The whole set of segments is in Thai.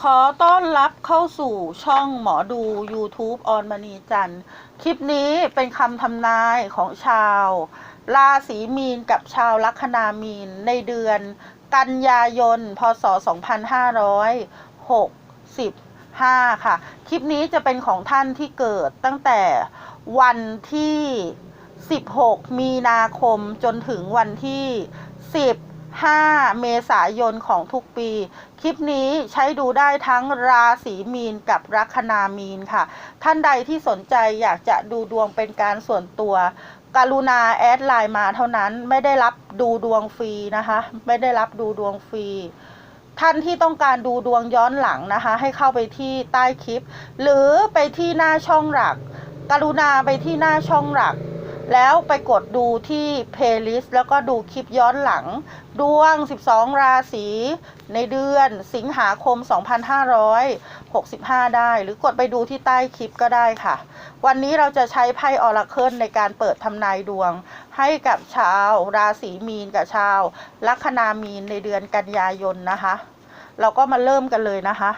ขอต้อนรับเข้าสู่ช่องหมอดู YouTube ออนมณีจันทร์ คลิปนี้เป็นคำทำนายของชาว ราศีมีนกับชาวลัคนามีนในเดือน กันยายน พศ 2565 ค่ะ คลิปนี้จะเป็นของท่านที่เกิดตั้งแต่วันที่ 16 มีนาคมจนถึงวันที่ 10 5 เมษายนของทุกปี คลิปนี้ใช้ดูได้ทั้งราศีมีนกับลัคนามีนค่ะ ท่านใดที่สนใจอยากจะดูดวงเป็นการส่วนตัว กรุณาแอดไลน์มาเท่านั้นไม่ได้รับดูดวงฟรีนะคะ ไม่ได้รับดูดวงฟรีท่านที่ต้องการดูดวงย้อนหลังนะคะ ให้เข้าไปที่ใต้คลิป หรือไปที่หน้าช่องหลัก กรุณาไปที่หน้าช่องหลัก แล้วไปกดดูที่เพลย์ลิสต์แล้วก็ดูคลิปย้อนหลัง ดวง 12 ราศีในเดือนสิงหาคม 2565 ได้ หรือกดไปดูที่ใต้คลิปก็ได้ค่ะ วันนี้เราจะใช้ไพ่ออราเคิลในการเปิดทำนายดวง ให้กับชาวราศีมีนกับชาวลัคนามีนในเดือนกันยายนนะคะ เราก็มาเริ่มกันเลยนะคะ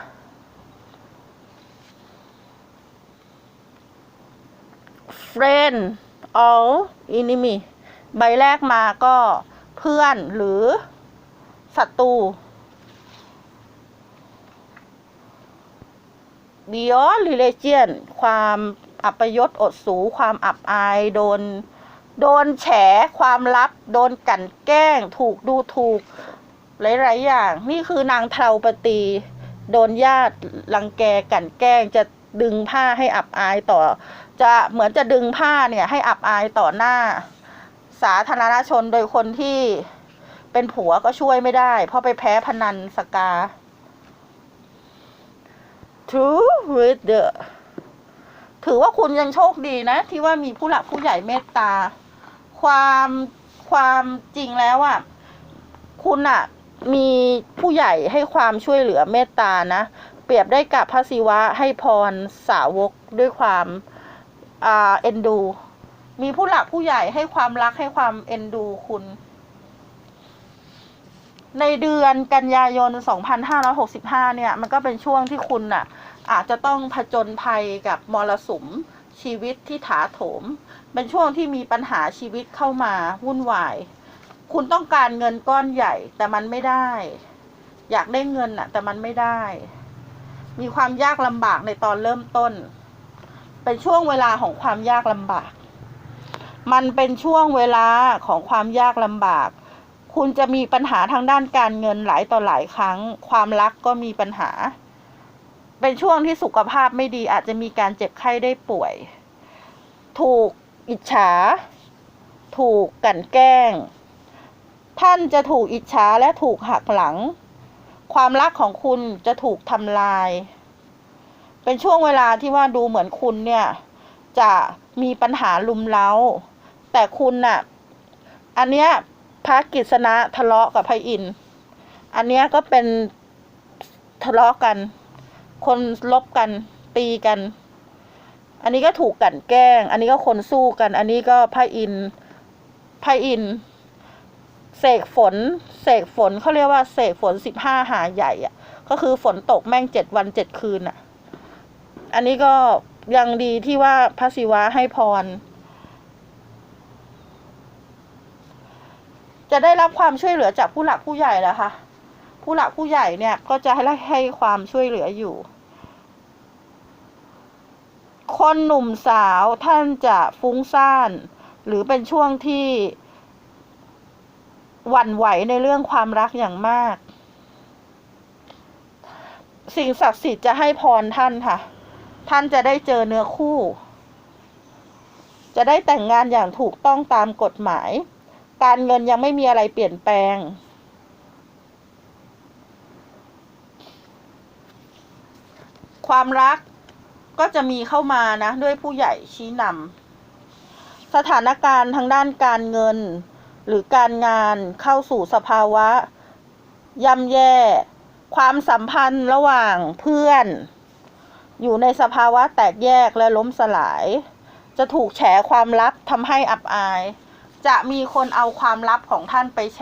friend all enemy ใบแรกมาก็เพื่อนหรือศัตรู beyond religion ความอัปยศอดสูความอับอาย โดน โดนแฉความลับ โดนกั่นแกล้ง ถูกดูถูก หลาย ๆ อย่าง นี่คือนางเทาปตี โดนญาติรังแกกลั่นแกล้งจะ ดึงผ้าให้อับอายต่อ จะเหมือนจะดึงผ้าเนี่ยให้อับอายต่อหน้า สาธารณชนโดยคนที่เป็นผัวก็ช่วยไม่ได้ เพราะไปแพ้พนันสกา True with the ถือว่าคุณยังโชคดีนะ ที่ว่ามีผู้หลักผู้ใหญ่เมตตา ความความจริงแล้วอะ่ะ คุณอะ่ะมีผู้ใหญ่ให้ความช่วยเหลือเมตตานะ เปรียบได้กับพระศิวะให้พรสาวกด้วยความเอ็นดู มีผู้หลักผู้ใหญ่ให้ความรักให้ความเอ็นดูคุณ ในเดือนกันยายน 2565 เนี่ย มันก็เป็นช่วงที่คุณน่ะ อาจจะต้องผจญภัยกับมรสุมชีวิตที่ถาโถม เป็นช่วงที่มีปัญหาชีวิตเข้ามาวุ่นวาย คุณต้องการเงินก้อนใหญ่แต่มันไม่ได้ อยากได้เงินน่ะ แต่มันไม่ได้ มีความยากลำบากในตอนเริ่มต้น เป็นช่วงเวลาของความยากลำบาก มันเป็นช่วงเวลาของความยากลำบาก คุณจะมีปัญหาทางด้านการเงินหลายต่อหลายครั้ง ความรักก็มีปัญหา เป็นช่วงที่สุขภาพไม่ดีอาจจะมีการเจ็บไข้ได้ป่วย ถูกอิจฉา ถูกกันแกล้ง ท่านจะถูกอิจฉาและถูกหักหลัง ความรักของคุณจะถูกทำลาย เป็นช่วงเวลาที่ว่าดูเหมือนคุณเนี่ย จะมีปัญหาลุมเล้า แต่คุณน่ะ อันเนี้ยพระกฤษณะทะเลาะกับพระอินทร์อันเนี้ยก็เป็นทะเลาะกัน คนลบกันตีกัน อันนี้ก็ถูกกันแกล้ง อันนี้ก็คนสู้กัน อันนี้ก็พระอินทร์พระอินทร์ เสกฝน เสกฝนเขาเรียกว่าเสกฝนสิบห้าหาใหญ่อะก็คือฝนตกแม่งเจ็ดวันเจ็ดคืนอะอันนี้ก็ยังดีที่ว่าพระศิวะให้พร จะได้รับความช่วยเหลือจากผู้หลักผู้ใหญ่แล้วค่ะ ผู้หลักผู้ใหญ่เนี่ยก็จะให้ให้ความช่วยเหลืออยู่ คนหนุ่มสาวท่านจะฟุ้งซ่าน หรือเป็นช่วงที่ หวั่นไหวในเรื่องความรักอย่างมาก สิ่งศักดิ์สิทธิ์จะให้พรท่านค่ะ ท่านจะได้เจอเนื้อคู่ จะได้แต่งงานอย่างถูกต้องตามกฎหมาย การเงินยังไม่มีอะไรเปลี่ยนแปลงความรักก็จะมีเข้ามานะ ด้วยผู้ใหญ่ชี้นำสถานการณ์ทางด้านการเงิน หรือการงานเข้าสู่สภาวะย่ำแย่ ความสัมพันธ์ระหว่างเพื่อน อยู่ในสภาวะแตกแยกและล้มสลาย จะถูกแฉความลับทำให้อับอาย จะมีคนเอาความลับของท่านไปแฉ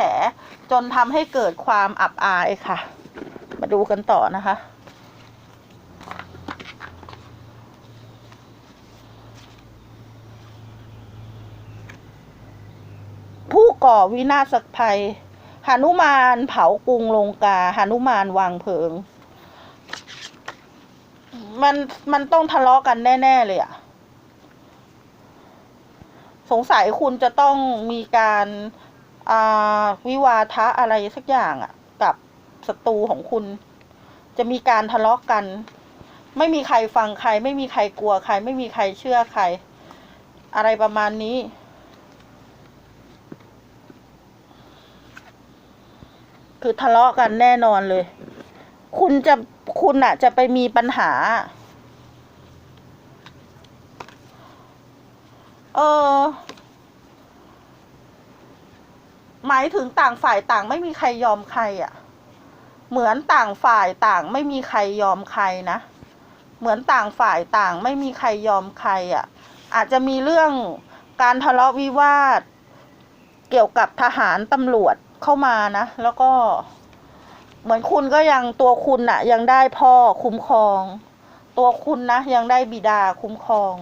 จนทำให้เกิดความอับอายค่ะ มาดูกันต่อนะคะ ผู้ก่อวินาศภัยหานุมานเผากรุงลงกาหานุมานวางเพลิง มันมันต้องทะเลาะกันแน่ ๆ เลยอะสงสัยคุณจะต้องมีการาวิวาทะอะไรสักอย่างอะกับศัตรูของคุณ จะมีการทะเลาะกัน ไม่มีใครฟังใคร ไม่มีใครกลัวใคร ไม่มีใครเชื่อใคร อะไรประมาณนี้ คือทะเลาะกันแน่นอนเลย คุณจะคุณอะจะไปมีปัญหา เออ หมายถึงต่างฝ่ายต่างไม่มีใครยอมใครอะ่ะ เหมือนต่างฝ่ายต่างไม่มีใครยอมใครนะ เหมือนต่างฝ่ายต่างไม่มีใครยอมใครอะ่ะ อาจจะมีเรื่องการทะเลาะวิวาท เกี่ยวกับทหารตำรวจ เข้ามานะ แล้วก็ เหมือนคุณก็ยังตัวคุณอะยังได้พ่อคุ้มครอง ตัวคุณนะยังได้บิดาคุ้มครอง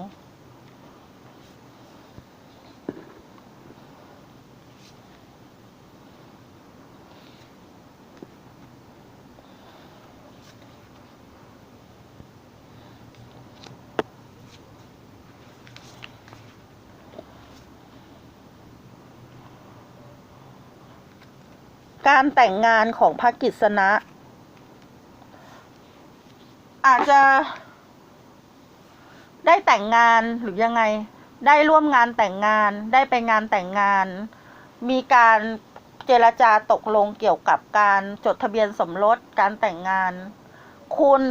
การแต่งงานของพระกิษณะ อาจจะได้แต่งงานหรือยังไง ได้ร่วมงานแต่งงาน ได้ไปงานแต่งงาน มีการเจรจาตกลงเกี่ยวกับการจดทะเบียนสมรส การแต่งงาน คุณ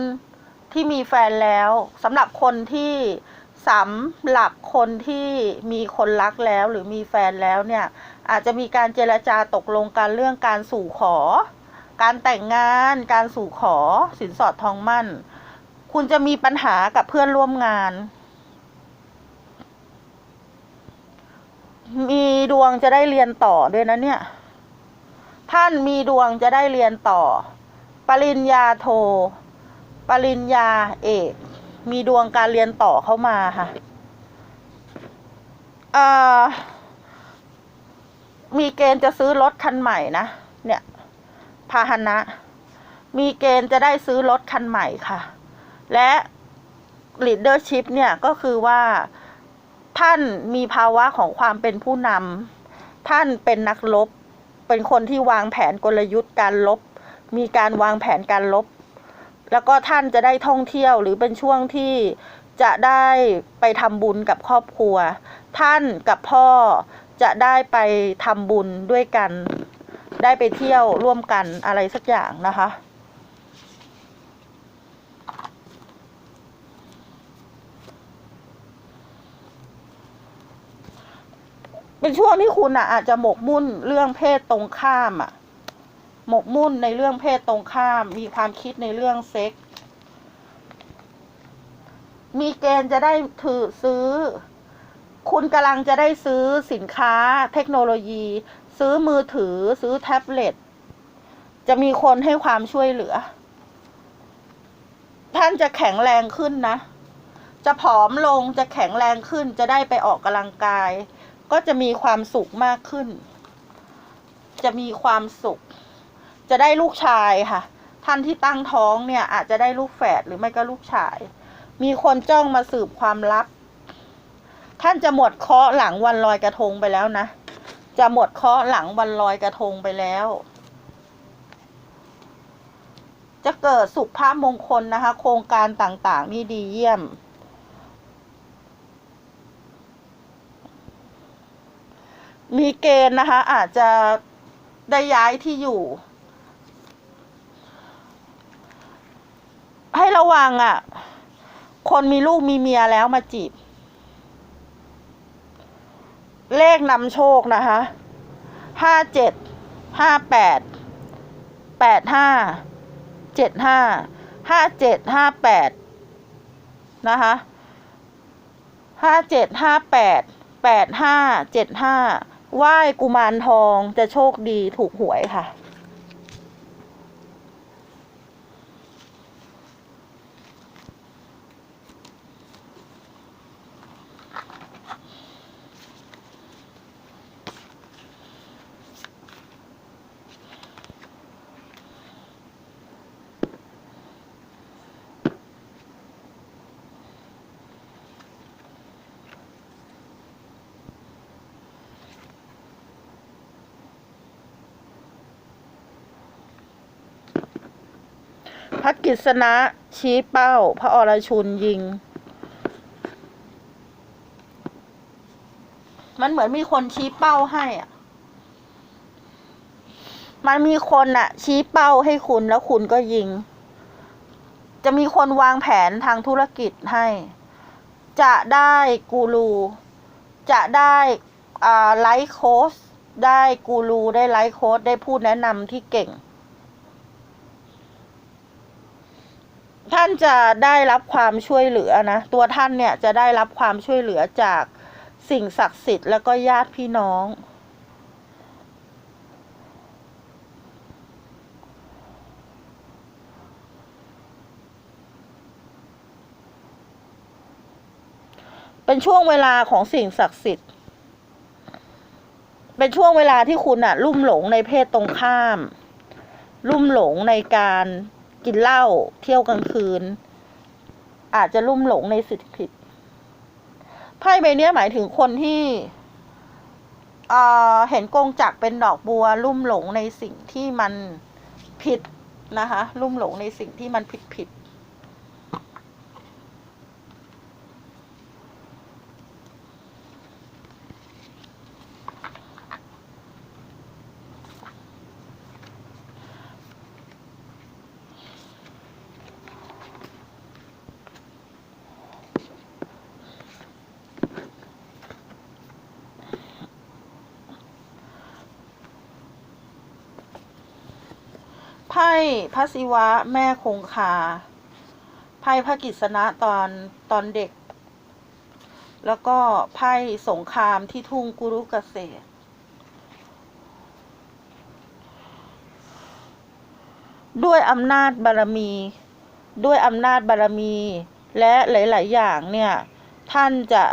ที่มีแฟนแล้วสำหรับคนที่สำหรับคนที่มีคนรักแล้วหรือมีแฟนแล้วเนี่ย อาจจะมีการเจรจาตกลงกันเรื่องการสู่ขอ การแต่งงาน การสู่ขอ สินสอดทองมั่น คุณจะมีปัญหากับเพื่อนร่วมงาน มีดวงจะได้เรียนต่อด้วยนะเนี่ย ท่านมีดวงจะได้เรียนต่อ ปริญญาโท ปริญญาเอก มีดวงการเรียนต่อเข้ามาค่ะ เอ่อ มีเกณฑ์จะซื้อรถคันใหม่นะ เนี่ยพาหนะ มีเกณฑ์จะได้ซื้อรถคันใหม่ค่ะ และ leadership เนี่ยก็คือว่าท่านมีภาวะของความเป็นผู้นำท่านเป็นนักรบเป็นคนที่วางแผนกลยุทธ์การลบ มีการวางแผนการลบ แล้วก็ท่านจะได้ท่องเที่ยวหรือเป็นช่วงที่จะได้ไปทำบุญกับครอบครัว ท่านกับพ่อ จะได้ไปทำบุญด้วยกัน ได้ไปเที่ยวร่วมกันอะไรสักอย่างนะคะ เป็นช่วงที่คุณอะ อาจจะหมกมุ่นเรื่องเพศตรงข้ามอะ หมกมุ่นในเรื่องเพศตรงข้าม มีความคิดในเรื่องเซ็กมีเกณฑ์จะได้ถือซื้อ คุณกำลังจะได้ซื้อสินค้าเทคโนโลยี ซื้อมือถือ ซื้อแท็บเล็ต จะมีคนให้ความช่วยเหลือ ท่านจะแข็งแรงขึ้นนะ จะผอมลงจะแข็งแรงขึ้น จะได้ไปออกกำลังกาย ก็จะมีความสุขมากขึ้น จะมีความสุข จะได้ลูกชายค่ะ ท่านที่ตั้งท้องเนี่ยอาจจะได้ลูกแฝดหรือไม่ก็ลูกชาย มีคนจ้องมาสืบความลับ ท่านจะหมดเคาะหลังวันลอยกระทงไปแล้วนะ จะหมดเคาะหลังวันลอยกระทงไปแล้ว จะเกิดสุขภาพมงคลนะคะ โครงการต่างๆ นี่ดีเยี่ยม มีเกณฑ์นะคะ อาจจะได้ย้ายที่อยู่ ให้ระวังอะ คนมีลูกมีเมียแล้วมาจีบ เลขนำโชคนะคะห้าเจ็ดห้าแปดแปดห้าเจ็ดห้าห้าเจ็ดห้าแปดนะคะห้าเจ็ดห้าแปดแปดห้าเจ็ดห้าไหว้กุมารทองจะโชคดีถูกหวยค่ะ พระกิษณะชี้เป้า พระอรชุนยิง มันเหมือนมีคนชี้เป้าให้อะ มันมีคนอะ ชี้เป้าให้คุณแล้วคุณก็ยิง จะมีคนวางแผนทางธุรกิจให้ จะได้กูรู จะได้อ่าไลฟ์โค้ชได้กูรูได้ไลฟ์โค้ชได้ผู้แนะนำที่เก่ง ท่านจะได้รับความช่วยเหลือนะ ตัวท่านเนี่ยจะได้รับความช่วยเหลือจากสิ่งศักดิ์สิทธิ์แล้วก็ญาติพี่น้อง เป็นช่วงเวลาของสิ่งศักดิ์สิทธิ์ เป็นช่วงเวลาที่คุณอะลุ่มหลงในเพศตรงข้าม ลุ่มหลงในการ กินเหล้าเที่ยวกลางคืน อาจจะลุ่มหลงในสิทธิผิดไพ่ใบเนี้ยหมายถึงคนที่เห็นกงจักเป็นดอกบัว ลุ่มหลงในสิ่งที่มันผิดนะคะ ลุ่มหลงในสิ่งที่มันผิดผิด พ่พระศิวะแม่คงคา ไพ่พระกิษณะตอนตอนเด็ก แล้วก็ไพ่สงครามที่ทุ่งกุรุกเกษตร ด้วยอำนาจบารมี ด้วยอำนาจบารมี และหลาย ๆ อย่างเนี่ย ท่านจะ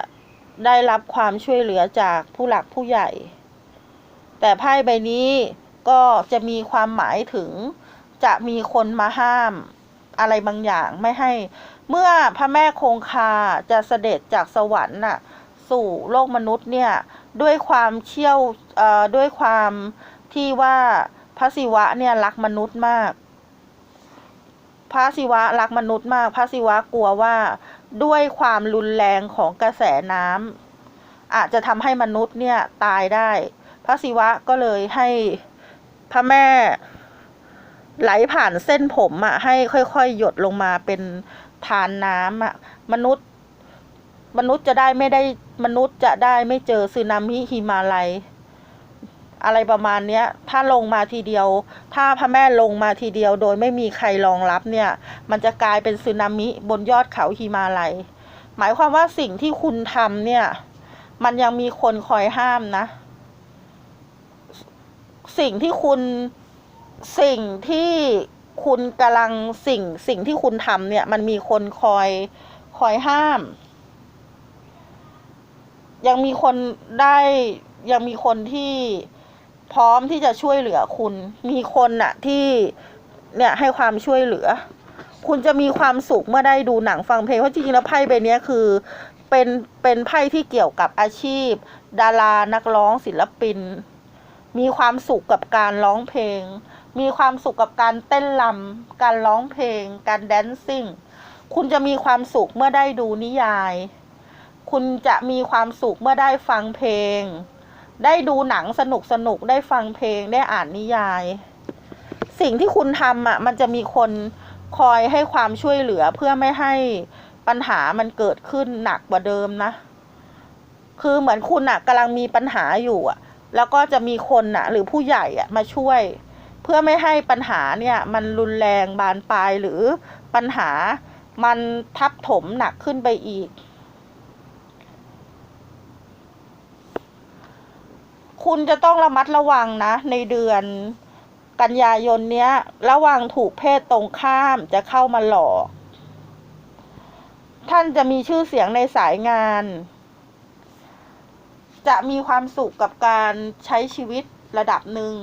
ได้รับความช่วยเหลือจากผู้หลักผู้ใหญ่ แต่ไพ่ใบนี้ก็จะมีความหมายถึง จะมีคนมาห้ามอะไรบางอย่างไม่ให้ เมื่อพระแม่คงคาจะเสด็จจากสวรรค์น่ะสู่โลกมนุษย์เนี่ยด้วยความเชี่ยวด้วยความที่ว่าพระศิวะเนี่ยรักมนุษย์มาก พระศิวะรักมนุษย์มาก พระศิวะกลัวว่าด้วยความรุนแรงของกระแสน้ำอาจจะทำให้มนุษย์เนี่ยตายได้ พระศิวะก็เลยให้พระแม่ ไหลผ่านเส้นผมอะให้ค่อยๆ หยดลงมาเป็นทานน้ำอะมนุษย์ มนุษย์จะได้ไม่ได้มนุษย์จะได้ไม่เจอสึนามิหิมาลัย อะไรประมาณเนี้ย ถ้าลงมาทีเดียว ถ้าพระแม่ลงมาทีเดียว โดยไม่มีใครรองรับเนี่ย มันจะกลายเป็นสึนามิบนยอดเขาหิมาลัย หมายความว่าสิ่งที่คุณทำเนี่ย มันยังมีคนคอยห้ามนะ สิ่งที่คุณ สิ่งที่คุณกำลังสิ่งสิ่งที่คุณทำเนี่ย มันมีคนคอยคอยห้าม ยังมีคนได้ยังมีคนที่พร้อมที่จะช่วยเหลือคุณ มีคนน่ะที่เนี่ยให้ความช่วยเหลือ คุณจะมีความสุขเมื่อได้ดูหนังฟังเพลงเพราะจริงๆแล้วไพ่ใบนี้คือเป็นเป็นไพ่ที่เกี่ยวกับอาชีพ ดารานักร้องศิลปิน มีความสุขกับการร้องเพลง มีความสุขกับการเต้นรำการร้องเพลง การแดนซิ่ง คุณจะมีความสุขเมื่อได้ดูนิยาย คุณจะมีความสุขเมื่อได้ฟังเพลง ได้ดูหนังสนุกสนุกได้ฟังเพลงได้อ่านนิยาย สิ่งที่คุณทำอะมันจะมีคนคอยให้ความช่วยเหลือเพื่อไม่ให้ปัญหามันเกิดขึ้นหนักกว่าเดิมนะ คือเหมือนคุณอะกำลังมีปัญหาอยู่อะแล้วก็จะมีคนอะหรือผู้ใหญ่อะมาช่วย เพื่อไม่ให้ปัญหาเนี่ยมันรุนแรงบานปลายหรือปัญหามันทับถมหนักขึ้นไปอีก คุณจะต้องระมัดระวังนะ ในเดือนกันยายนเนี้ย ระวังถูกเพศตรงข้ามจะเข้ามาหลอก ท่านจะมีชื่อเสียงในสายงาน จะมีความสุขกับการใช้ชีวิตระดับหนึ่ง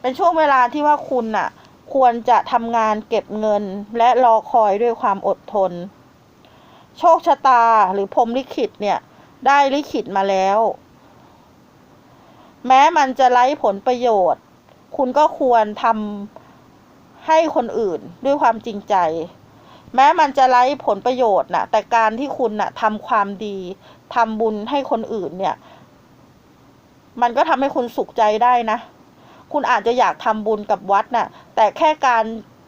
เป็นช่วงเวลาที่ว่าคุณน่ะ ควรจะทำงานเก็บเงิน และรอคอยด้วยความอดทน โชคชะตาหรือพรหมลิขิตเนี่ย ได้ลิขิตมาแล้ว แม้มันจะไร้ผลประโยชน์ คุณก็ควรทำให้คนอื่นด้วยความจริงใจ แม้มันจะไร้ผลประโยชน์นะแต่การที่คุณน่ะทำความดีทำบุญให้คนอื่นเนี่ย มันก็ทำให้คุณสุขใจได้นะ คุณอาจจะอยากทำบุญกับวัดน่ะ แต่แค่การ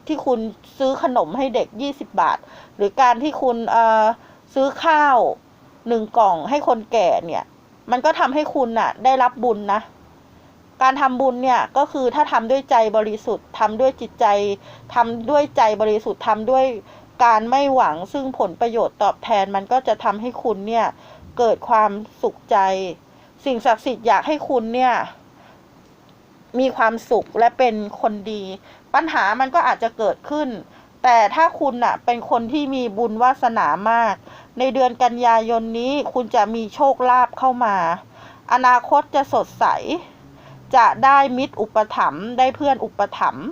ที่คุณซื้อขนมให้เด็กยี่สิบบาท หรือการที่คุณซื้อข้าวหนึ่งกล่องให้คนแก่เนี่ย มันก็ทำให้คุณน่ะ ได้รับบุญนะ การทำบุญเนี่ยก็คือถ้าทำด้วยใจบริสุทธิ์ทำด้วยจิตใจทำด้วยใจบริสุทธิ์ทำด้วยการไม่หวังซึ่งผลประโยชน์ตอบแทนมันก็จะทำให้คุณเนี่ย เกิดความสุขใจ สิ่งศักดิ์สิทธิ์อยากให้คุณเนี่ย มีความสุขและเป็นคนดี ปัญหามันก็อาจจะเกิดขึ้น แต่ถ้าคุณน่ะเป็นคนที่มีบุญวาสนามาก ในเดือนกันยายนนี้คุณจะมีโชคลาภเข้ามา อนาคตจะสดใส จะได้มิตรอุปถัมภ์ได้เพื่อนอุปถัมภ์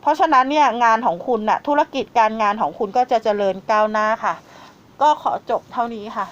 เพราะฉะนั้นเนี่ยงานของคุณน่ะธุรกิจการงานของคุณก็จะเจริญก้าวหน้าค่ะ ก็ขอจบเท่านี้ค่ะ